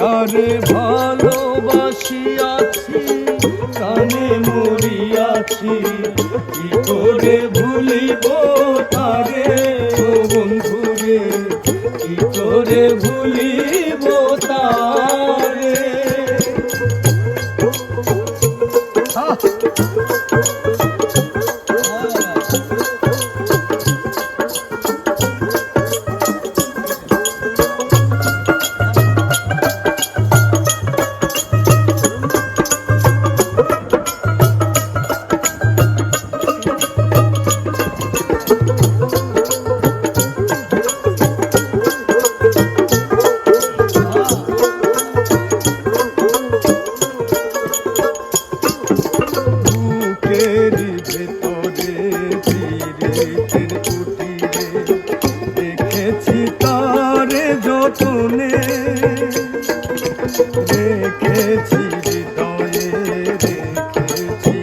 তারে ভালোবাসিয়াছি কানে মরিয়াছি। কি করে ভুলিব তারে বন্ধুরে? কি করে ভুলিব তারে? তুলে রেখেছি হৃদয়ে রেখেছি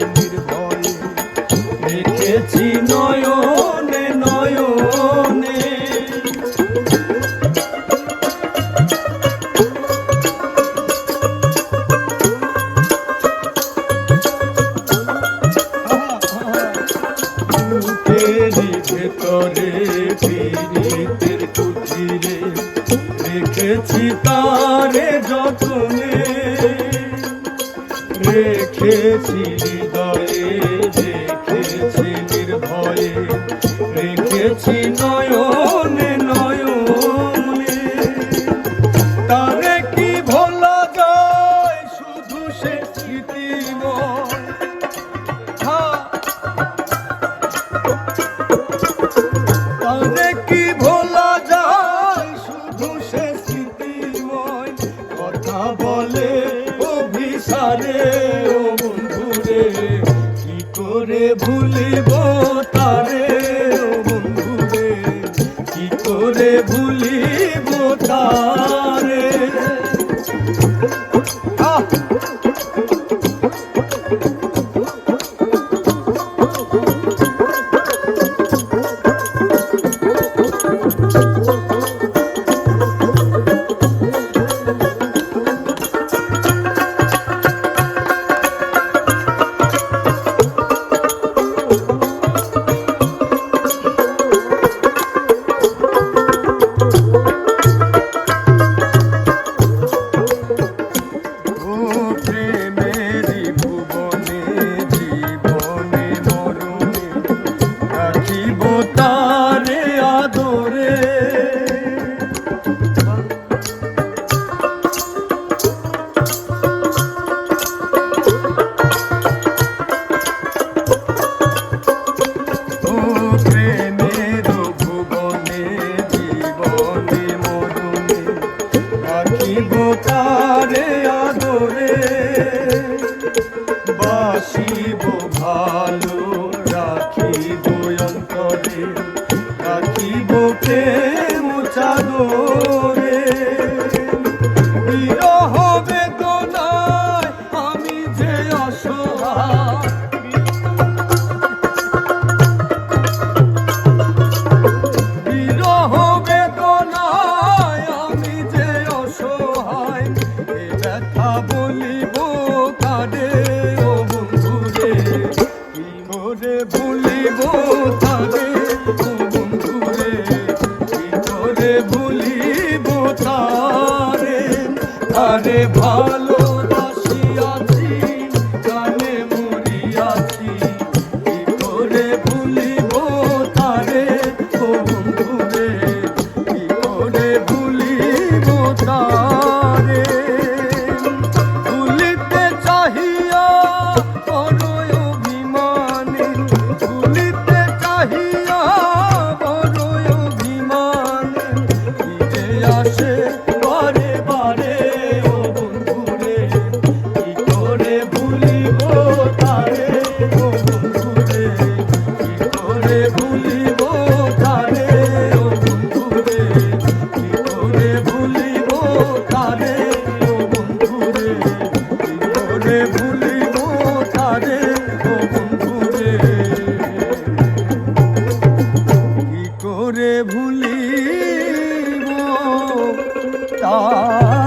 ভেতরে ফিরিতে করেছি তারে যতনে রেখেছি ভালো যাহারে ভালো বাসিয়াছি কানে মরিয়াছি কি করে ভুলিব তারে বন্ধুরে? কি করে ভুলিব তারে? ভুলিতে চাহিয়া বড় অভিমান, ভুলিতে চাহিয়া বড় অভিমান। আসে কেমনে ভুলিব তারে ও কি করে ভুলিব তার